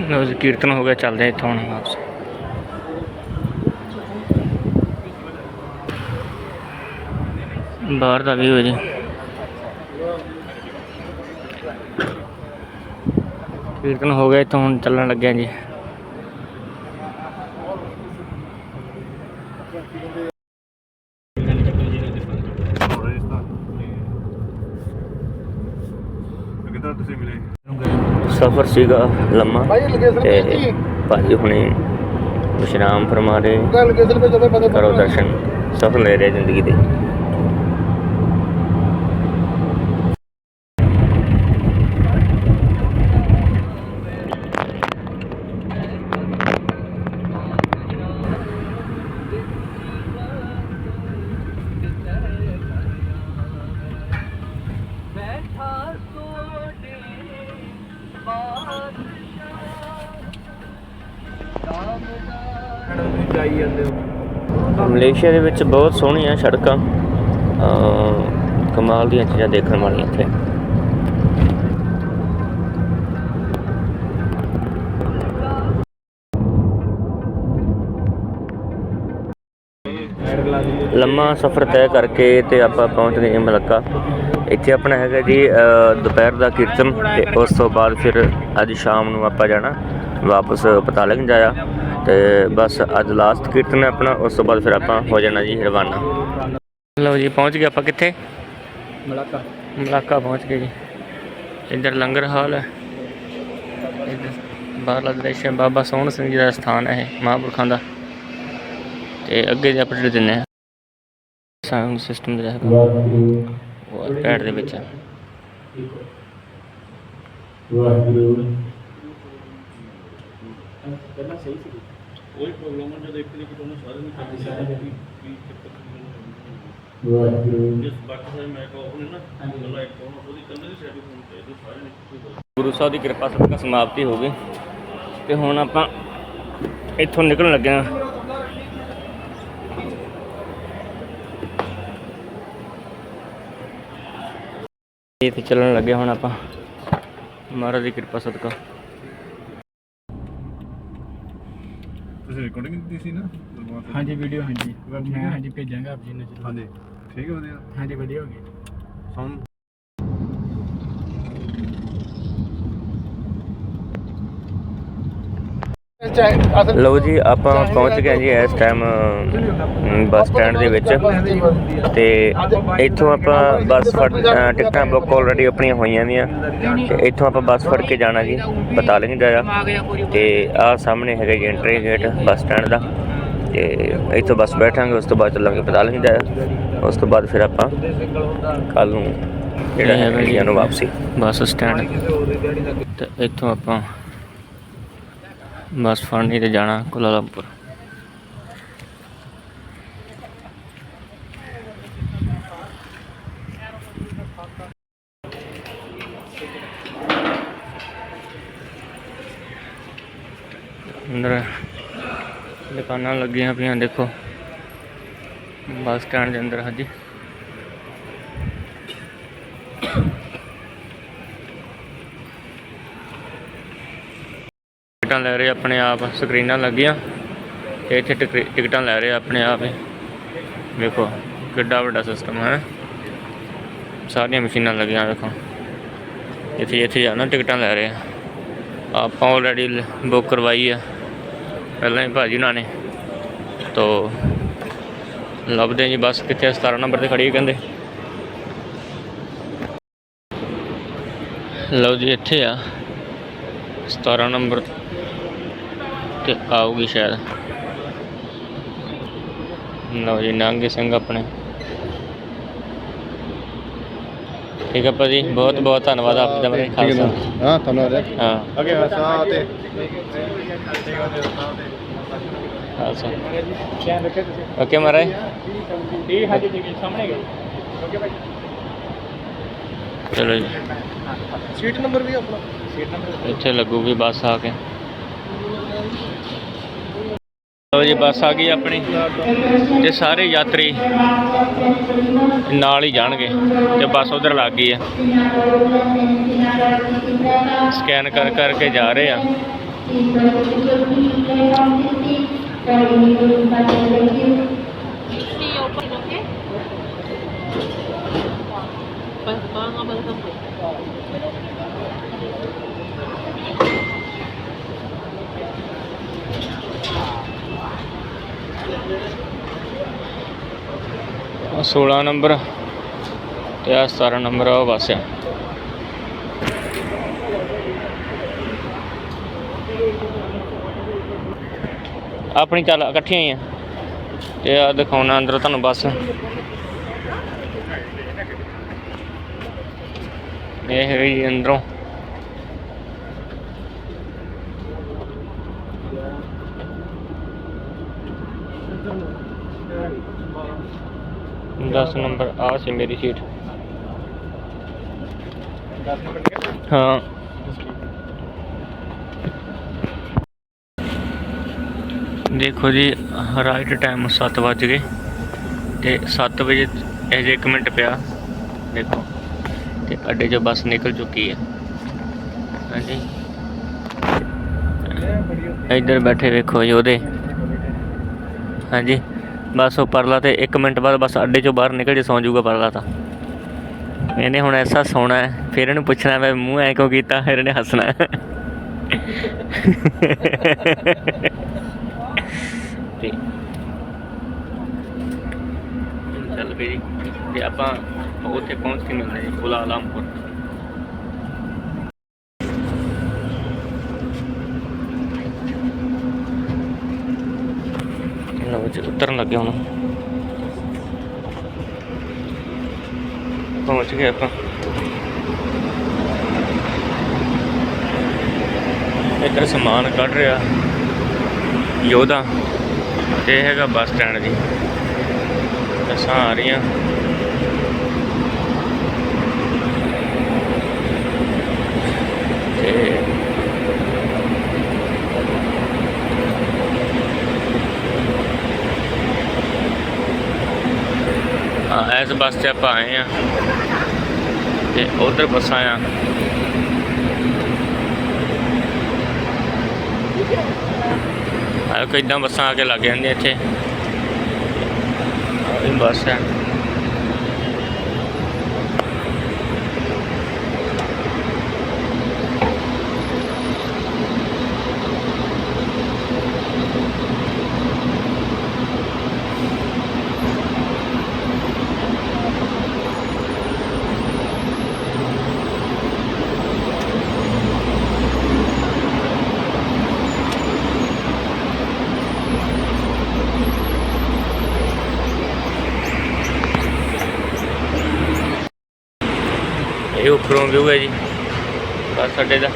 ਲਓ ਜੀ, ਕੀਰਤਨ ਹੋ ਗਿਆ, ਚੱਲਦੇ ਹਾਂ ਇੱਥੋਂ ਹੁਣ ਵਾਪਸ। ਬਾਹਰ ਦਾ ਵੀ ਹੋ ਜੀ। ਕੀਰਤਨ ਹੋ ਗਿਆ ਇੱਥੋਂ ਹੁਣ ਚੱਲਣ ਲੱਗਿਆ ਜੀ ਕਿੱਦਾਂ ਤੁਸੀਂ ਮਿਲੇ ਸਫ਼ਰ ਸੀਗਾ ਲੰਮਾ ਤੇ ਭਾਜੀ ਹੁਣੇ ਵਿਸ਼ਰਾਮ ਫਰਮਾ ਰਹੇ। ਕਰੋ ਦਰਸ਼ਨ ਸਫਲ ਲੈ ਰਹੇ ਜ਼ਿੰਦਗੀ ਦੇ। ਜਾਈ ਜਾਂਦੇ ਹੋ ਮਲੇਸ਼ੀਆ ਦੇ ਵਿੱਚ ਬਹੁਤ ਸੋਹਣੀਆਂ ਸੜਕਾਂ ਕਮਾਲ ਦੀਆਂ ਚੀਜ਼ਾਂ ਦੇਖਣ ਵਾਲੀਆਂ ਇੱਥੇ। ਲੰਮਾ ਸਫ਼ਰ ਤੈਅ ਕਰਕੇ ਤੇ ਆਪਾਂ ਪਹੁੰਚ ਗਏ ਮਲੱਕਾ। ਇੱਥੇ ਆਪਣਾ ਹੈਗਾ ਜੀ ਦੁਪਹਿਰ ਦਾ ਕੀਰਤਨ ਤੇ ਉਸ ਤੋਂ ਬਾਅਦ ਫਿਰ ਅੱਜ ਸ਼ਾਮ ਨੂੰ ਆਪਾਂ ਜਾਣਾ ਵਾਪਸ ਪਤਾਲੰਗ ਜਾਇਆ ਤੇ ਬਸ ਅੱਜ ਲਾਸਟ ਕੀਰਤਨ ਹੈ ਆਪਣਾ ਉਸ ਤੋਂ ਬਾਅਦ ਫਿਰ ਆਪਾਂ ਹੋ ਜਾਣਾ ਜੀ ਰਵਾਨਾ। ਲਓ ਜੀ ਪਹੁੰਚ ਗਏ ਆਪਾਂ ਕਿੱਥੇ? ਮਲਾਕਾ। ਮਲਾਕਾ ਪਹੁੰਚ ਗਏ ਜੀ। ਇੱਧਰ ਲੰਗਰ ਹਾਲ ਹੈ। ਬਾਹਰਲਾ ਦ੍ਰਿਸ਼ ਹੈ। ਬਾਬਾ ਸੋਹਣ ਸਿੰਘ ਜੀ ਦਾ ਸਥਾਨ ਹੈ ਇਹ ਮਹਾਂਪੁਰਖਾਂ ਦਾ। ਤੇ ਅੱਗੇ ਦੇ ਅਪਡੇਟ ਦਿੰਦੇ ਆ ਸਾਊਂਡ ਸਿਸਟਮ ਜਿਹੜਾ ਹੈਗਾ। ਉਹ ਪੈਡ ਦੇ ਵਿੱਚ। ਹੈ ਕੋਈ ਪ੍ਰੋਬਲਮ ਹੈ ਜਦੋਂ ਇੱਕ ਦੀ ਤੁਹਾਨੂੰ ਸਾਰੇ ਨੂੰ ਕਰਦੀ ਜਿਸ ਬਾਕੀ ਸਾਰੇ ਮੈਂ ਕਹੋ ਉਹਨੇ ਨਾ ਮਤਲਬ ਇੱਕ ਉਹਦੀ ਕੰਨੇ ਦੀ ਸੈਟਿੰਗ ਹੋਣੀ ਚਾਹੀਦੀ ਸਾਰੇ ਨੇ ਕੋਈ ਗੱਲ ਗੁਰੂ ਸਾਹਿਬ ਦੀ ਕਿਰਪਾ ਸਦਕਾ ਸਮਾਪਤੀ ਹੋ ਗਈ। ਤੇ ਹੁਣ ਆਪਾਂ ਇੱਥੋਂ ਨਿਕਲਣ ਲੱਗੇ ਹਾਂ। ਇਹ ਤੇ ਚੱਲਣ ਲੱਗੇ ਹੁਣ ਆਪਾਂ। ਮਹਾਰਾਜ ਦੀ ਕਿਰਪਾ ਸਦਕਾ। ਤੁਸੀਂ ਰਿਕਾਰਡਿੰਗ ਦਿੱਤੀ ਸੀ ਨਾ? ਹਾਂਜੀ ਵੀਡੀਓ ਹਾਂਜੀ। ਮੈਂ ਹਾਂਜੀ ਭੇਜਾਂਗਾ ਆਪ ਜੀ ਨੂੰ। ਹਾਂਜੀ। ਠੀਕ ਹੈ ਵਧੀਆ। ਹਾਂਜੀ ਵਧੀਆ ਹੋ ਗਈ। ਸਾਊਂਡ ਲਓ ਜੀ ਆਪਾਂ ਪਹੁੰਚ ਗਏ ਜੀ ਇਸ ਟਾਈਮ ਬੱਸ ਸਟੈਂਡ ਦੇ ਵਿੱਚ। ਤੇ ਇੱਥੋਂ ਆਪਾਂ ਬੱਸ ਫੜ ਟਿਕਟਾਂ ਬੁੱਕ ਆਲਰੇਡੀ ਆਪਣੀਆਂ ਹੋਈਆਂ ਦੀਆਂ ਤੇ ਇੱਥੋਂ ਆਪਾਂ ਬੱਸ ਫੜ ਕੇ ਜਾਣਾ ਜੀ ਬਤਾਲਿੰਗ ਜਾਇਆ ਤੇ ਆਹ ਸਾਹਮਣੇ ਹੈਗਾ ਜੀ ਐਂਟਰੀ ਗੇਟ ਬੱਸ ਸਟੈਂਡ ਦਾ। ਤੇ ਇੱਥੋਂ ਬੱਸ ਬੈਠਾਂਗੇ ਉਸ ਤੋਂ ਬਾਅਦ ਚੱਲਾਂਗੇ ਬਤਾਲਿੰਗ ਜਾਇਆ ਉਸ ਤੋਂ ਬਾਅਦ ਫਿਰ ਆਪਾਂ ਕੱਲ ਨੂੰ ਜਿਹੜਾ ਹੈਗਾ ਜੀ ਨੂੰ ਵਾਪਸੀ। Bus stand. ਤੇ ਇੱਥੋਂ ਆਪਾਂ ਬੱਸ ਫੜਨੀ ਤੇ ਜਾਣਾ ਕੁਲਾਲੰਪੁਰ ਅੰਦਰ ਦੁਕਾਨਾਂ ਲੱਗੀਆਂ ਪਈਆਂ, ਦੇਖੋ। ਬੱਸ ਸਟੈਂਡ ਦੇ ਅੰਦਰ, ਹਾਂਜੀ। ਟਿਕਟਾਂ ਲੈ ਰਹੇ ਆਪਣੇ ਆਪ, ਸਕਰੀਨਾਂ ਲੱਗੀਆਂ। ਤੇ ਇੱਥੇ ਟਿਕ- ਟਿਕਟਾਂ ਲੈ ਰਹੇ ਆਪਣੇ ਆਪ ਹੀ। ਵੇਖੋ, ਕਿੱਡਾ ਵੱਡਾ ਸਿਸਟਮ ਹੈ। ਸਾਰੀਆਂ ਮਸ਼ੀਨਾਂ ਲੱਗੀਆਂ, ਵੇਖੋ। ਇੱਥੇ ਇੱਥੇ ਜਾਣਾ, ਟਿਕਟਾਂ ਲੈ ਰਹੇ ਆ। ਆਪਾਂ ਆਲਰੇਡੀ ਬੁੱਕ ਕਰਵਾਈ ਆ। ਪਹਿਲਾਂ ਹੀ ਭਾਜੀ ਉਹਨਾਂ ਨੇ। ਤੋ, ਲੱਭਦੇ ਜੀ, ਬੱਸ ਕਿੱਥੇ ਆ? 17 ਨੰਬਰ ਤੇ ਖੜੀ ਹੈ ਕਹਿੰਦੇ। ਲਓ ਜੀ, ਇੱਥੇ ਆ। 17 ਨੰਬਰ ਤੇ ਆਊਗੀ ਸ਼ਾਇਦ। ਲਓ ਜੀ ਨਾਂਗੇ ਸਿੰਘ ਆਪਣੇ। ਠੀਕ ਹੈ ਭਾਜੀ ਬਹੁਤ ਬਹੁਤ ਧੰਨਵਾਦ ਆਪ ਜੀ ਦਾ ਮੇਰੇ ਖਾਲਸਾ। ਹਾਂ ਧੰਨਵਾਦ ਹਾਂ। ਅਗੇ ਸਾਹ ਤੇ। ਖਾਲਸਾ। ਓਕੇ ਮਹਾਰਾਜ। ਠੀਕ ਹਾਂਜੀ ਸਾਹਮਣੇ ਗਏ। ਓਕੇ ਭਾਈ। ਚਲੋ ਜੀ। ਸੀਟ ਨੰਬਰ ਵੀ ਆਪਣਾ। ਸੀਟ ਨੰਬਰ ਇੱਥੇ ਲੱਗੂਗੀ ਬੱਸ ਆ ਕੇ। ਲਓ ਜੀ ਬੱਸ ਆ ਗਈ ਆਪਣੀ। ਤੇ ਸਾਰੇ ਯਾਤਰੀ ਨਾਲ ਹੀ ਜਾਣਗੇ ਤੇ ਬੱਸ ਉਧਰ ਲੱਗ ਗਈ ਹੈ ਸਕੈਨ ਕਰ ਕਰਕੇ ਜਾ ਰਹੇ ਆ। Bang, bang, abang sampai. ਆਹ 16 ਨੰਬਰ ਤੇ ਆ 17 ਨੰਬਰ ਆ ਉਹ ਬੱਸ ਆ ਆਪਣੀ ਚੱਲ ਇਕੱਠੀਆਂ ਹੀ ਆ ਤੇ ਆ ਦਿਖਾਉਣਾ ਅੰਦਰ ਤੁਹਾਨੂੰ ਬਸ ਇਹ ਹੈਗੀ ਜੀ ਅੰਦਰੋਂ। ਦਸ ਨੰਬਰ ਆ ਸੀ ਮੇਰੀ ਸੀਟ। ਹਾਂ। ਦੇਖੋ ਜੀ ਰਾਈਟ ਟਾਈਮ 7 ਵੱਜ ਗਏ ਤੇ 7 ਵਜੇ ਅਜੇ 1 ਮਿੰਟ ਪਿਆ। ਦੇਖੋ। ਅੱਡੇ 'ਚੋਂ ਬੱਸ ਨਿਕਲ ਚੁੱਕੀ ਹੈ। ਹਾਂਜੀ। ਇੱਧਰ ਬੈਠੇ ਵੇਖੋ ਜੀ ਉਹਦੇ। ਹਾਂਜੀ। ਬਸ ਉਹ ਪਰਲਾ ਤੇ 1 ਮਿੰਟ ਬਾਅਦ ਬਸ ਅੱਡੇ 'ਚੋਂ ਬਾਹਰ ਨਿਕਲ ਜੇ ਸੌਂ ਜਾਊਗਾ ਪਰਲਾ ਤਾਂ। ਇਹਨੇ ਹੁਣ ਐਸਾ ਸੌਣਾ ਹੈ, ਫਿਰ ਇਹਨੂੰ ਪੁੱਛਣਾ ਮੈਂ ਮੂੰਹ ਐ ਕਿਉਂ ਕੀਤਾ, ਫਿਰ ਇਹਨੇ ਹੱਸਣਾ ਤੇ ਚੱਲ ਪਈ ਤੇ ਆਪਾਂ ਉੱਥੇ ਪਹੁੰਚ ਕੇ ਮਿਲਦੇ ਜੀ ਕੁਲਾ ਆਲਮਪੁਰ ਲਓ ਜੀ, ਉਤਰਨ ਲੱਗੇ ਹੁਣ। ਪਹੁੰਚ ਗਏ ਆਪਾਂ। ਇੱਧਰ ਸਮਾਨ ਕੱਢ ਰਿਹਾ। ਯੋਧਾ, ਇਹ ਹੈਗਾ ਬੱਸ ਸਟੈਂਡ ਜੀ। ਬੱਸਾਂ ਆ ਰਹੀਆਂ ਤੇ ਹਾਂ ਇਸ ਬੱਸ 'ਤੇ ਆਪਾਂ ਆਏ ਆ ਤੇ ਉਧਰ ਬੱਸਾਂ ਆ। ਆ ਕਿਦਾਂ ਬੱਸਾਂ ਆ ਕੇ ਲੱਗ ਜਾਂਦੀਆਂ ਇੱਥੇ। ਆਹ ਬੱਸ ਹੈ ਇਹ ਉੱਪਰੋਂ ਵਿਊ ਹੈ ਜੀ। ਬੱਸ ਅੱਡੇ ਦਾ।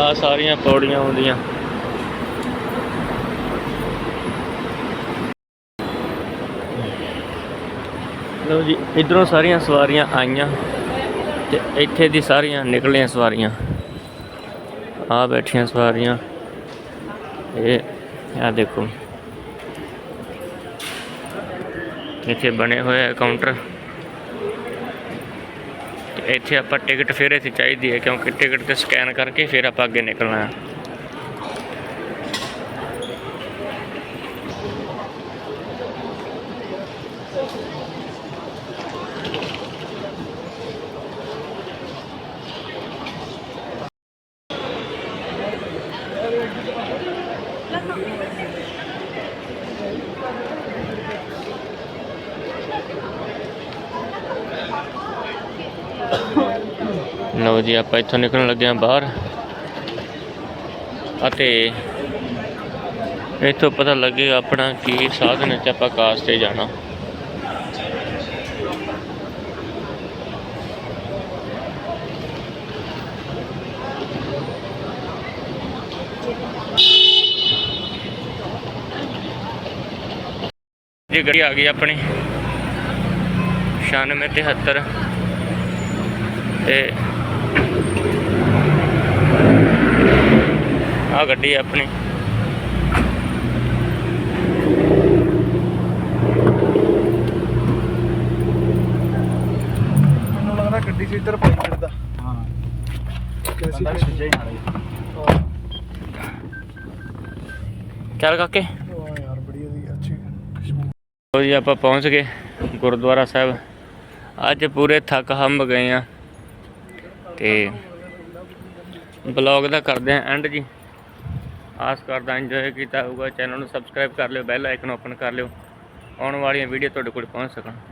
ਆ ਸਾਰੀਆਂ ਪੌੜੀਆਂ ਹੁੰਦੀਆਂ। ਲਓ ਜੀ, ਇਧਰੋਂ ਸਾਰੀਆਂ ਸਵਾਰੀਆਂ ਆਈਆਂ ਤੇ ਇੱਥੇ ਦੀ ਸਾਰੀਆਂ ਨਿਕਲੀਆਂ ਸਵਾਰੀਆਂ। ਆ ਬੈਠੀਆਂ ਸਵਾਰੀਆਂ। ਇਹ ਆ ਦੇਖੋ। ਇੱਥੇ ਬਣੇ ਹੋਏ ਕਾਊਂਟਰ ਇੱਥੇ ਆਪਾਂ ਟਿਕਟ ਫਿਰ ਇੱਥੇ ਚਾਹੀਦੀ ਹੈ ਕਿਉਂਕਿ ਟਿਕਟ ਤੇ ਸਕੈਨ ਕਰਕੇ ਫਿਰ ਆਪਾਂ ਅੱਗੇ ਨਿਕਲਣਾ ਹੈ। ਲਓ ਜੀ, ਆਪਾਂ ਇੱਥੋਂ ਨਿਕਲਣ ਲੱਗੇ ਹਾਂ ਬਾਹਰ। ਅਤੇ ਇੱਥੋਂ ਪਤਾ ਲੱਗੇਗਾ ਆਪਣਾ ਕੀ ਸਾਧਨ ਹੈ ਆਪਾਂ ਕਾਸ ਤੇ ਜਾਣਾ। ਜੀ, ਗੱਡੀ ਆ ਗਈ ਆਪਣੀ। 9673 ਤੇ ਆ ਗੱਡੀ ਹੈ ਆਪਣੀ। ਮੈਨੂੰ ਲੱਗਦਾ ਗੱਡੀ 'ਚ ਇੱਧਰ ਪਾਈ ਫਿਰਦਾ। ਹਾਂ। ਕੈਸੀ ਚੱਲ ਕਾਕੇ। ਯਾਰ ਬੜੀ ਅੱਛੀ ਲੋ ਜੀ ਆਪਾਂ ਪਹੁੰਚ ਗਏ ਗੁਰਦੁਆਰਾ ਸਾਹਿਬ। ਅੱਜ ਪੂਰੇ ਥੱਕ ਹੰਬ ਗਏ ਆ। ਤੇ ਬਲੌਗ ਦਾ ਕਰਦੇ ਆ ਐਂਡ ਜੀ। ਆਸ ਕਰਦਾ ਇੰਜੋਏ ਕੀਤਾ ਹੋਊਗਾ ਚੈਨਲ ਨੂੰ ਸਬਸਕ੍ਰਾਈਬ ਕਰ ਲਿਓ ਬੈਲ ਆਈਕਨ ਓਪਨ ਕਰ ਲਿਓ, ਆਉਣ ਵਾਲੀਆਂ ਵੀਡੀਓ ਤੁਹਾਡੇ ਕੋਲ ਪਹੁੰਚ ਸਕਣ।